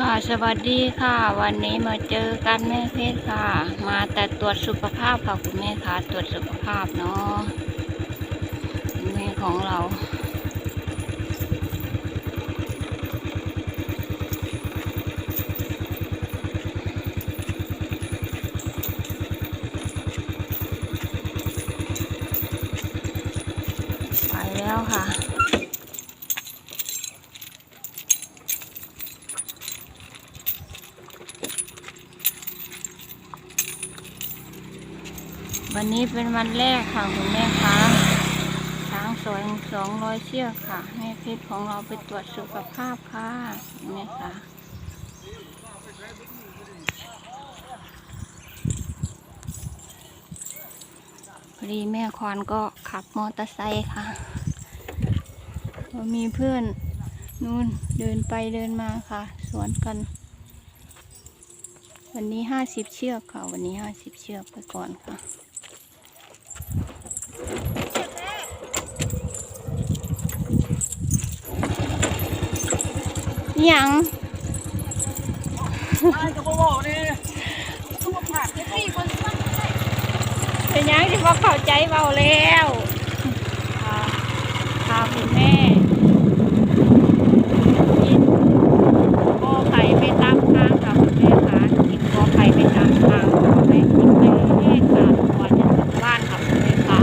ค่ะสวัสดีค่ะ วันนี้มาเจอกันแม่เพชรค่ะ มาแต่ตรวจสุขภาพค่ะคุณแม่ค่ะตรวจสุขภาพเนาะแม่ของเราไปแล้วค่ะ วันนี้เป็นวันแรกค่ะคุณแม่คะช้างสอยสองร้อยเชือกค่ะแม่เพชรของเราไปตรวจสุขภาพค่ะคุณแม่คะพอดีแม่ควานก็ขับมอเตอร์ไซค์ค่ะมีเพื่อนนู่นเดินไปเดินมาค่ะ สวนกัน วันนี้ห้าสิบเชือกค่ะ วันนี้ห้าสิบเชือกไปก่อนค่ะ ยังไอ้กระบอกนี่ทุกผักที่คนเป็นยังที่ว่าเข้าใจเบาแล้วค่ะค่ะคุณแม่กินกอไข่ไปตามทางค่ะคุณแม่ค่ะกินพอไปไม่ตั้งทางใช่ไหมดูแม่สะอาดควันอย่างบ้านค่ะแม่ค่ะ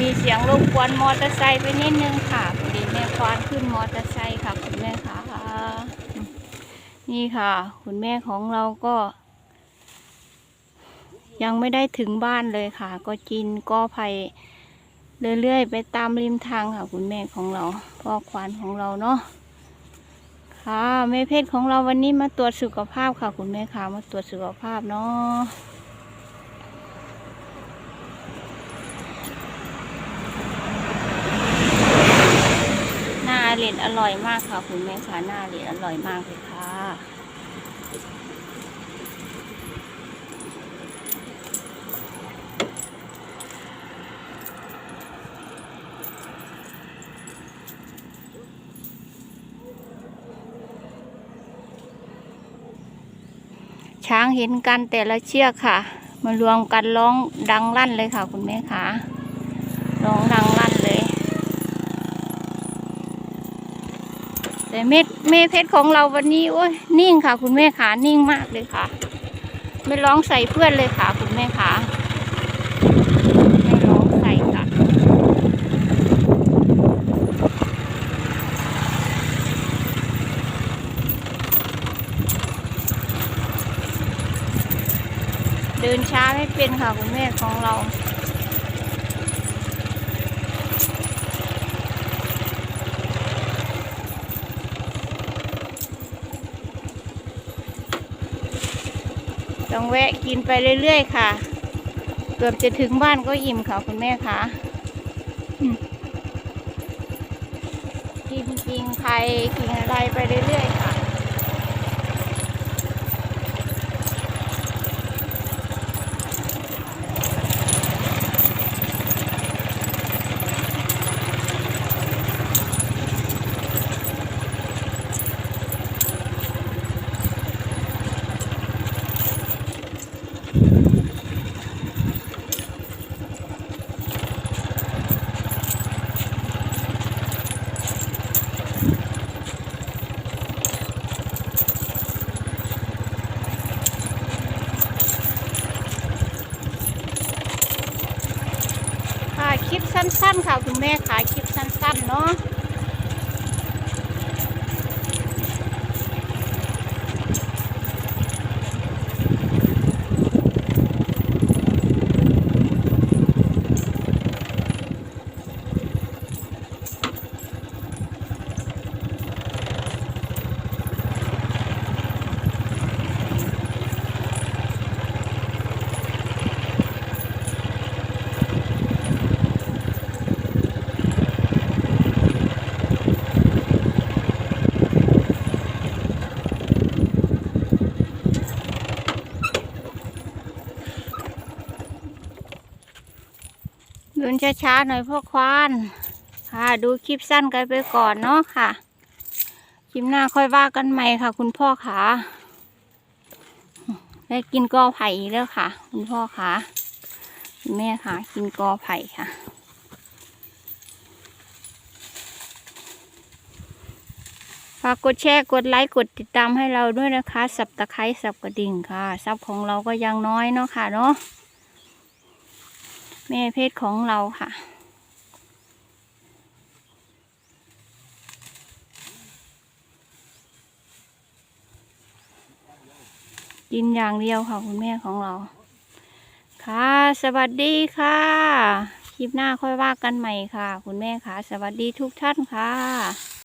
มีเสียงรบกวนมอเตอร์ไซค์ไปนิดนึงค่ะพอดีแม่ควานขึ้นมอเตอร์ไซค์ นี่ค่ะ คุณแม่ของเราก็ ยังไม่ได้ถึงบ้านเลยค่ะ ก็กินก็ไผ่เรื่อยๆไปตามริมทางค่ะ คุณแม่ของเราพ่อควานของเราเนาะค่ะแม่เพชรของเราวันนี้มาตรวจสุขภาพค่ะ คุณแม่ค่ะมาตรวจสุขภาพเนาะหน้าเหรียญอร่อยมากค่ะ คุณแม่ค่ะหน้าเหรียญอร่อยมากเลยค่ะ ช้างเห็นกันแต่ละเชือกค่ะ มารวมกันร้องดังลั่นเลยค่ะ คุณแม่ค่ะร้องดังลั่นเลย แต่เม็ดเมเพชรของเราวันนี้โอ้ยนิ่งค่ะ คุณแม่ขานิ่งมากเลยค่ะ ไม่ร้องใส่เพื่อนเลยค่ะ คุณแม่ร้องใส่ค่ะ เดินช้าไม่เป็นค่ะคุณแม่ของเราต้องแวะกินไปเรื่อยๆค่ะ เกือบจะถึงบ้านก็อิ่มค่ะคุณแม่คะกินกินไข่กินอะไรไปเรื่อยๆค่ะ ค่ะคลิปสั้นๆค่ะคุณแม่ค่ะคลิปสั้นๆเนาะ นช้าๆหน่อยพ่อควานค่ะ ดูคลิปสั้นกันไปก่อนเนาะค่ะ คลิปหน้าค่อยว่ากันใหม่ค่ะ คุณพ่อขาได้กินกอไผ่อีกแล้วค่ะ คุณพ่อขาคุณแม่ค่ะ กินกอไผ่ค่ะฝากกดแชร์กดไลค์กดติดตามให้เราด้วยนะคะ สับตะไคร้สับกระดิ่งค่ะ ซับของเราก็ยังน้อยเนาะค่ะเนาะ แม่เพศของเราค่ะ กินอย่างเดียวค่ะคุณแม่ของเรา ค่ะ สวัสดีค่ะ คลิปหน้าค่อยว่ากันใหม่ค่ะ คุณแม่ค่ะ สวัสดีทุกท่านค่ะ